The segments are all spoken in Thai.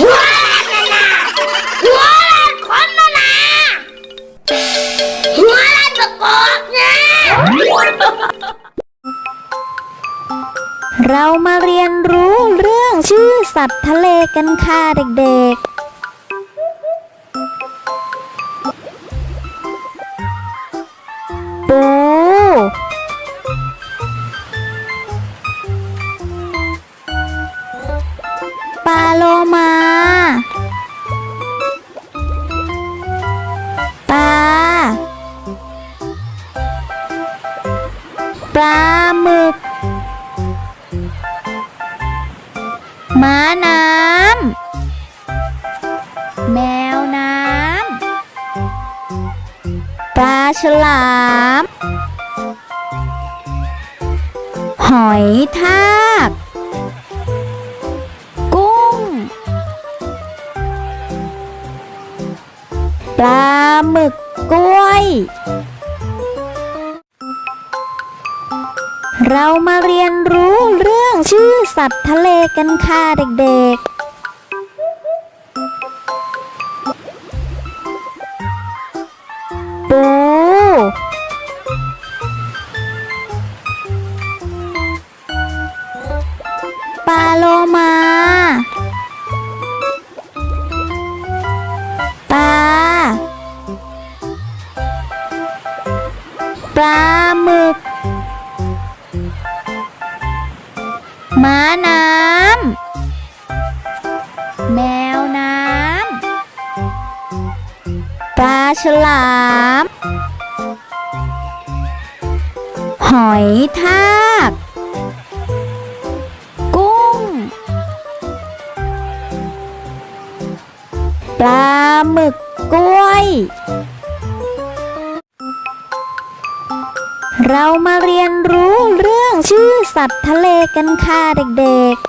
หัวแรกนะนะหัวแรกคนนะนะหัวแรกตะกอกนะเรามาเรียนรู้เรื่องชื่อสัตว์ทะเลกันค่ะเด็กๆ ลาหมึก ม้าน้ำ แมวน้ำ ปลาฉลาม หอยทากกุ้งปลาหมึกกล้วย เรามาเรียนรู้เรื่องชื่อสัตว์ทะเลกันค่ะเด็กๆ น้ำ แมวน้ำ ปลาฉลาม หอยทาก กุ้ง ปลาหมึกกล้วย เรามาเรียนรู้เรื่องชื่อสัตว์ทะเลกันค่ะเด็กๆ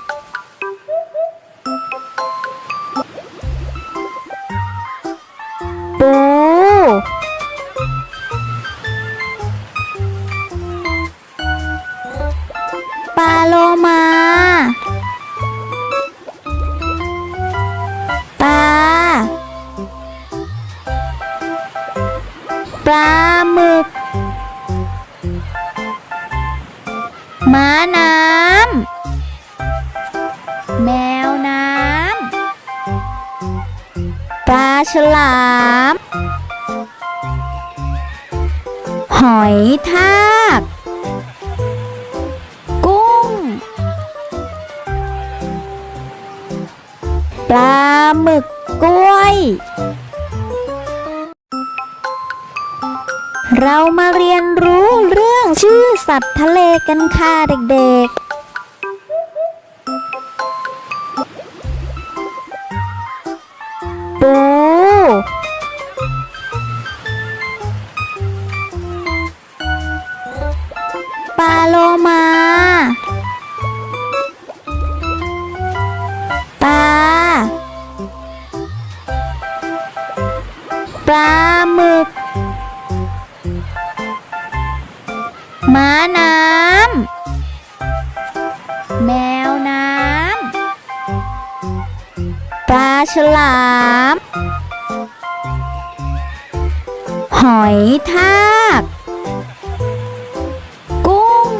ม้าน้ำ แมวน้ำ ปลาฉลาม หอยทาก กุ้ง ปลาหมึกกล้วย เรามาเรียนรู้ สัตว์ทะเลกันค่ะเด็กๆ ม้าน้ำ แมวน้ำ ปลาฉลาม หอยทาก กุ้ง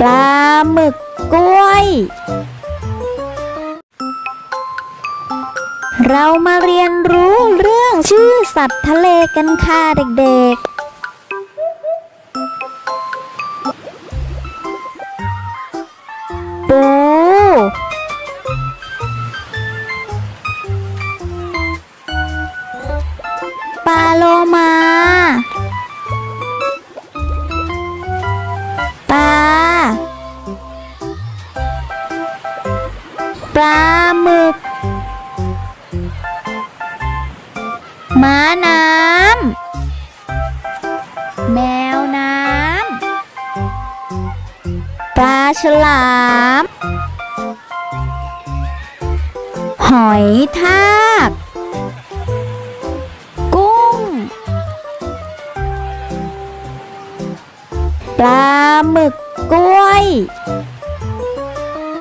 ปลาหมึกกล้วย เรามาเรียนรู้เรื่องชื่อสัตว์ทะเลกันค่ะเด็กๆ ปู ปลาโลมา ปลา ปลาหมึก ม้าน้ำ แมวน้ำ ปลาฉลาม หอยทาก กุ้ง ปลาหมึกกล้วย